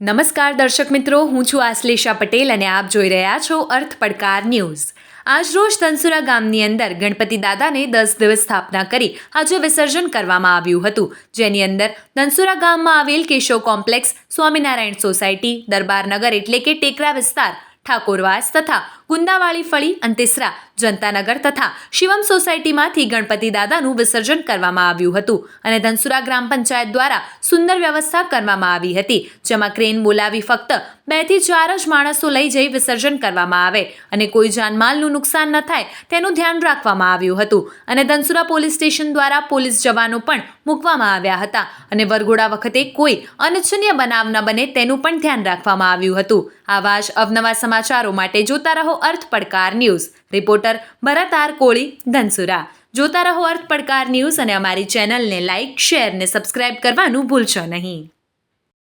નમસ્કાર દર્શક મિત્રો, હું છું આશ્લેષા પટેલ અને આપ જોઈ રહ્યા છો અર્થ પડકાર ન્યૂઝ. આજરોજ ધનસુરા ગામની અંદર ગણપતિ દાદાને દસ દિવસ સ્થાપના કરી આજે વિસર્જન કરવામાં આવ્યું હતું. જેની અંદર તનસુરા ગામમાં આવેલ કેશવ કોમ્પ્લેક્સ, સ્વામિનારાયણ સોસાયટી દરબારનગર એટલે કે ટેકરા વિસ્તાર, ઠાકોરવાસ તથા ગુંદાવાળી ફળી અંતેસરા જનતાનગર તથા શિવમ સોસાયટીમાંથી ગણપતિ દાદાનું વિસર્જન કરવામાં આવ્યું હતું અને ધનસુરા ગ્રામ પંચાયત દ્વારા સુંદર વ્યવસ્થા કરવામાં આવી હતી, જેમાં ક્રેન બોલાવી ફક્ત બેથી ચાર જ માણસો લઈ જઈ વિસર્જન કરવામાં આવે અને કોઈ જાનમાલનું નુકસાન ન થાય તેનું ધ્યાન રાખવામાં આવ્યું હતું અને ધનસુરા પોલીસ સ્ટેશન દ્વારા પોલીસ જવાનો પણ મૂકવામાં આવ્યા હતા અને વરઘોડા વખતે કોઈ અનિચ્છનીય બનાવ ન બને તેનું પણ ધ્યાન રાખવામાં આવ્યું હતું. આવા જ અવનવા સમાચારો માટે જોતા રહો Arth Padkar news. Reporter Bharat R Koli Dhansura. જોતા રહો અર્થ પડકાર ન્યૂઝ અને અમારી ચેનલને લાઇક, શેર ને સબસ્ક્રાઇબ કરવાનું ભૂલશો નહીં.